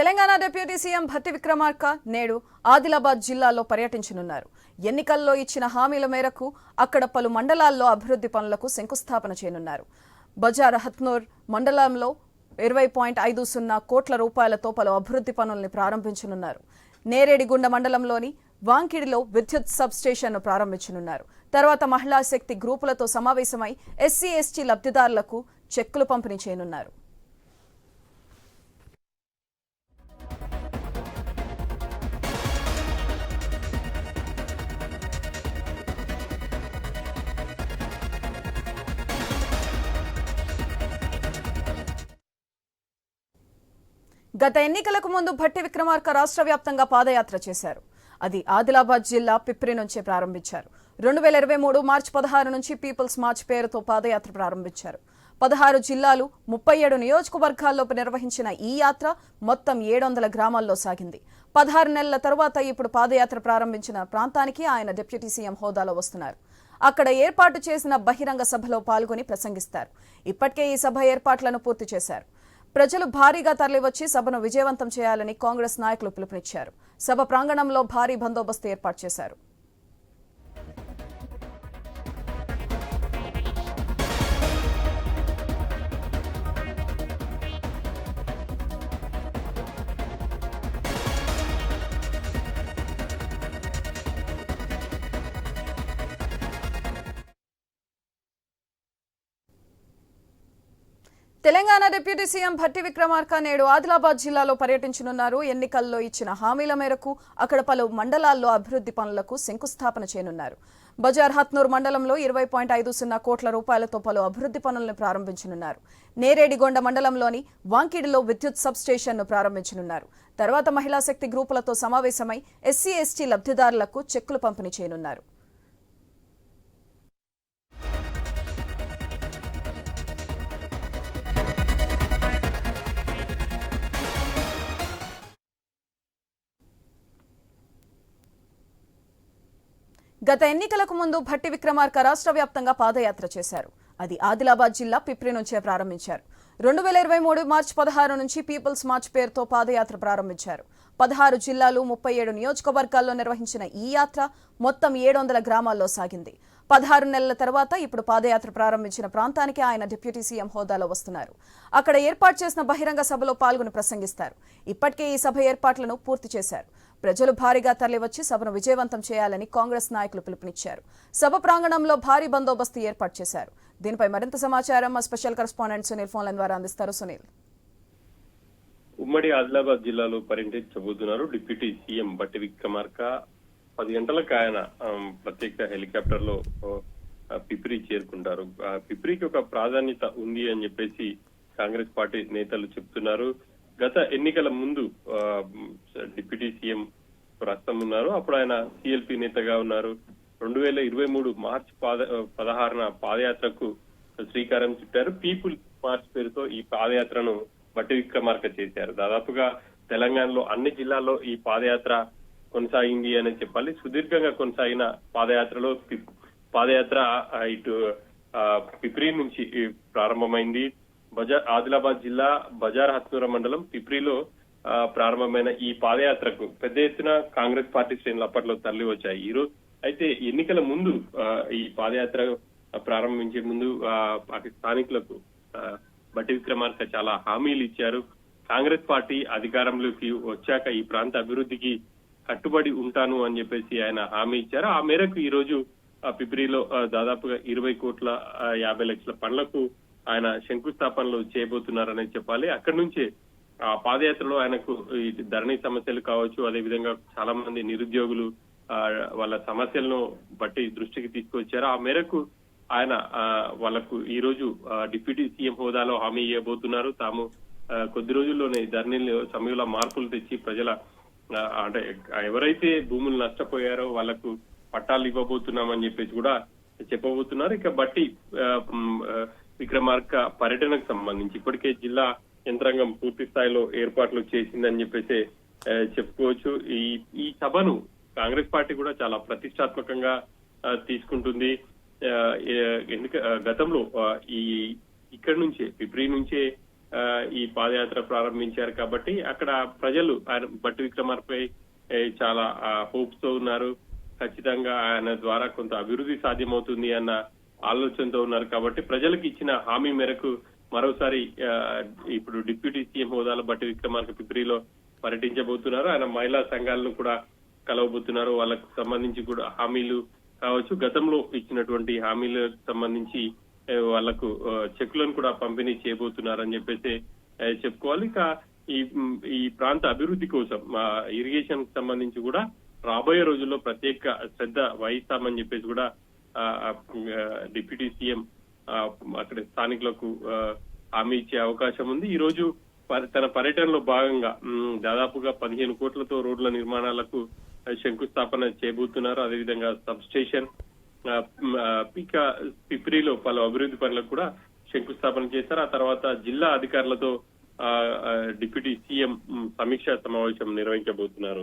Telangana deputy CM Bhatti Vikramarka నేడు ఆదిలాబాద్ జిల్లాలో పర్యటించనున్నారు. ఎన్నికల్లో ఇచ్చిన హామీల మేరకు అక్కడ పలు మండలాల్లో అభివృద్ధి పనులకు శంకుస్థాపన చేయనున్నారు. బజార్ హత్నూర్ మండలంలో ఇరవై పాయింట్ ఐదు సున్నా కోట్ల రూపాయలతో పలు అభివృద్ధి పనుల్ని ప్రారంభించనున్నారు. నేరేడిగుండ మండలంలోని వాంకిడిలో విద్యుత్ సబ్ స్టేషన్ను ప్రారంభించనున్నారు. తర్వాత మహిళా శక్తి గ్రూపులతో సమావేశమై ఎస్సీ ఎస్టీ లబ్ధిదారులకు చెక్కులు పంపిణీ చేయనున్నారు. గత ఎన్నికలకు ముందు భట్టి విక్రమార్క రాష్ట్ర వ్యాప్తంగా పాదయాత్ర చేశారు. అది ఆదిలాబాద్ జిల్లా పిప్రి నుంచే ప్రారంభించారు. రెండు వేల ఇరవై మూడు మార్చి పదహారు నుంచి పీపుల్స్ మార్చ్ పేరుతో పాదయాత్ర ప్రారంభించారు. పదహారు జిల్లాలు ముప్పై ఏడు నియోజకవర్గాల్లో నిర్వహించిన ఈ యాత్ర మొత్తం ఏడు వందల గ్రామాల్లో సాగింది. పదహారు నెలల తర్వాత ఇప్పుడు పాదయాత్ర ప్రారంభించిన ప్రాంతానికి ఆయన డిప్యూటీ సీఎం హోదాలో వస్తున్నారు. అక్కడ ఏర్పాటు చేసిన బహిరంగ సభలో పాల్గొని ప్రసంగిస్తారు. ఇప్పటికే ఈ సభ ఏర్పాట్లను పూర్తి చేశారు. ప్రజలు భారీగా తరలివచ్చి సభను విజయవంతం చేయాలని కాంగ్రెస్ నాయకులు పిలుపునిచ్చారు. సభ ప్రాంగణంలో భారీ బందోబస్తు ఏర్పాటు చేశారు. తెలంగాణ డిప్యూటీ సీఎం భట్టి విక్రమార్క నేడు ఆదిలాబాద్ జిల్లాలో పర్యటించనున్నారు. ఎన్నికల్లో ఇచ్చిన హామీల మేరకు అక్కడ పలు మండలాల్లో అభివృద్ధి పనులకు శంకుస్థాపన చేయనున్నారు. బజార్ హత్నూర్ మండలంలో ఇరవై పాయింట్ ఐదు సున్నా కోట్ల రూపాయలతో పలు అభివృద్ధి పనులను ప్రారంభించనున్నారు. నేరేడిగొండ మండలంలోని వాంకిడిలో విద్యుత్ సబ్ స్టేషన్ను ప్రారంభించనున్నారు. తర్వాత మహిళా శక్తి గ్రూపులతో సమావేశమై ఎస్సీ ఎస్టీ లబ్ధిదారులకు చెక్కులు పంపిణీ చేయనున్నారు. గత ఎన్నికలకు ముందు భట్టి విక్రమార్క రాష్ట్ర వ్యాప్తంగా పాదయాత్ర చేశారు. అది ఆదిలాబాద్ జిల్లా పిప్రి నుంచే ప్రారంభించారు. రెండు వేల ఇరవై మూడు మార్చి పదహారు నుంచి పీపుల్స్ మార్చ్ పేరుతో పాదయాత్ర ప్రారంభించారు. పదహారు జిల్లాలు ముప్పై ఏడు నియోజకవర్గాల్లో నిర్వహించిన ఈ యాత్ర మొత్తం ఏడు వందల గ్రామాల్లో సాగింది. పదహారు నెలల తర్వాత ఇప్పుడు పాదయాత్ర ప్రారంభించిన ప్రాంతానికి ఆయన డిప్యూటీ సీఎం హోదాలో వస్తున్నారు. అక్కడ ఏర్పాటు చేసిన బహిరంగ సభలో పాల్గొని ప్రసంగిస్తారు. ఇప్పటికే ఈ సభ ఏర్పాట్లను పూర్తి చేశారు. ప్రజలు భారీగా తరలివచ్చి సభను విజయవంతం చేయాలని కాంగ్రెస్ నాయకులు పిలుపునిచ్చారు. సభ ప్రాంగణంలో భారీ బందోబస్తు ఏర్పాటు చేశారు. దీనిపై మరింత సమాచారం మా స్పెషల్ కరెస్పాండెంట్ సునీల్ ఫోన్ల ద్వారా అందిస్తారు. సునీల్. ఉమ్మడి ఆదిలాబాద్ జిల్లాలో పర్యటించబోతున్నారు డిప్యూటీ సీఎం బట్టి విక్రమార్క. పది గంటలకు ఆయన ప్రత్యేక హెలికాప్టర్లో పిప్రి చేరుకుంటారు. పిప్రికి ఒక ప్రాధాన్యత ఉంది అని చెప్పేసి కాంగ్రెస్ పార్టీ నేతలు చెప్తున్నారు. గత ఎన్నికల ముందు డిప్యూటీ సీఎం ప్రస్తుతం ఉన్నారు. అప్పుడు ఆయన సిఎల్పి నేతగా ఉన్నారు. రెండు వేల ఇరవై మూడు మార్చి పాద పదహారున పాదయాత్రకు శ్రీకారం చుట్టారు. పీపుల్ మార్చ్ పేరుతో ఈ పాదయాత్రను బట్టి విక్రమార్క చేశారు. దాదాపుగా తెలంగాణలో అన్ని జిల్లాల్లో ఈ పాదయాత్ర కొనసాగింది అని చెప్పాలి. సుదీర్ఘంగా కొనసాగిన పాదయాత్రలో పాదయాత్ర ఇటు పిప్రి నుంచి ప్రారంభమైంది. బజార్ ఆదిలాబాద్ జిల్లా బజార్ హత్నూర మండలం పిప్రిలో ప్రారంభమైన ఈ పాదయాత్రకు పెద్ద ఎత్తున కాంగ్రెస్ పార్టీ శ్రేణులు అప్పట్లో తరలి వచ్చాయి ఈ రోజు అయితే ఎన్నికల ముందు ఈ పాదయాత్ర ప్రారంభించే ముందు ఆ, స్థానికులకు ఆ, బట్టి విక్రమార్క చాలా హామీలు ఇచ్చారు. కాంగ్రెస్ పార్టీ అధికారంలోకి వచ్చాక ఈ ప్రాంత అభివృద్ధికి కట్టుబడి ఉంటాను అని చెప్పేసి ఆయన హామీ ఇచ్చారు. ఆ మేరకు ఈ రోజు పిప్రిలో దాదాపుగా ఇరవై కోట్ల యాభై లక్షల పనులకు ఆయన శంకుస్థాపనలు చేయబోతున్నారని చెప్పాలి. అక్కడి నుంచే ఆ పాదయాత్రలో ఆయనకు ఈ ధరణి సమస్యలు కావచ్చు అదే విధంగా చాలా మంది నిరుద్యోగులు ఆ, వాళ్ళ సమస్యలను బట్టి దృష్టికి తీసుకొచ్చారు. ఆ మేరకు ఆయన ఆ, వాళ్ళకు ఈ రోజు ఆ, డిప్యూటీ సీఎం హోదాలో హామీ ఇవ్వబోతున్నారు. తాము కొద్ది రోజుల్లోనే ధరణిలో సమయంలో మార్పులు తెచ్చి ప్రజల ఆ, అంటే ఎవరైతే భూములు నష్టపోయారో వాళ్ళకు పట్టాలు ఇవ్వబోతున్నామని చెప్పేసి కూడా చెప్పబోతున్నారు. ఇక బట్టి విక్రమార్క పర్యటనకు సంబంధించి ఇప్పటికే జిల్లా యంత్రాంగం పూర్తి స్థాయిలో ఏర్పాట్లు చేసిందని చెప్పేసి చెప్పుకోవచ్చు. ఈ ఈ సభను కాంగ్రెస్ పార్టీ కూడా చాలా ప్రతిష్టాత్మకంగా తీసుకుంటుంది. ఎందుక గతంలో ఈ ఇక్కడి నుంచే ఫిబ్రి నుంచే ఆ, ఈ పాదయాత్ర ప్రారంభించారు కాబట్టి అక్కడ ప్రజలు ఆయన బట్టి విక్రమార్పై చాలా హోప్స్తో ఉన్నారు. ఖచ్చితంగా ఆయన ద్వారా కొంత అభివృద్ధి సాధ్యమవుతుంది అన్న ఆలోచనతో ఉన్నారు కాబట్టి ప్రజలకు ఇచ్చిన హామీ మేరకు మరోసారి ఇప్పుడు డిప్యూటీ సీఎం హోదాలో బట్టి విక్రమార్క పిప్రిలో పర్యటించబోతున్నారు. ఆయన మహిళా సంఘాలను కూడా కలవబోతున్నారు. వాళ్ళకు సంబంధించి కూడా హామీలు కావచ్చు. గతంలో ఇచ్చినటువంటి హామీలకు సంబంధించి వాళ్ళకు చెక్కులను కూడా పంపిణీ చేయబోతున్నారని చెప్పేసి చెప్పుకోవాలి. ఇక ఈ ఈ ప్రాంత అభివృద్ధి కోసం ఇరిగేషన్ సంబంధించి కూడా రాబోయే రోజుల్లో ప్రత్యేక శ్రద్ధ వహిస్తామని చెప్పేసి కూడా డిప్యూటీ సీఎం ఆ, అక్కడ స్థానికులకు ఆ, హామీ ఇచ్చే అవకాశం ఉంది. ఈ రోజు తన పర్యటనలో భాగంగా దాదాపుగా పదిహేను కోట్లతో రోడ్ల నిర్మాణాలకు శంకుస్థాపన చేయబోతున్నారు అదేవిధంగా సబ్ స్టేషన్ ఆ, పిప్రిలో పలు అభివృద్ధి పనులకు కూడా శంకుస్థాపన చేశారు. ఆ తర్వాత జిల్లా అధికారులతో ఆ, డిప్యూటీ సీఎం సమీక్ష సమీక్షా సమావేశం నిర్వహించబోతున్నారు.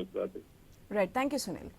Right thank you Sunil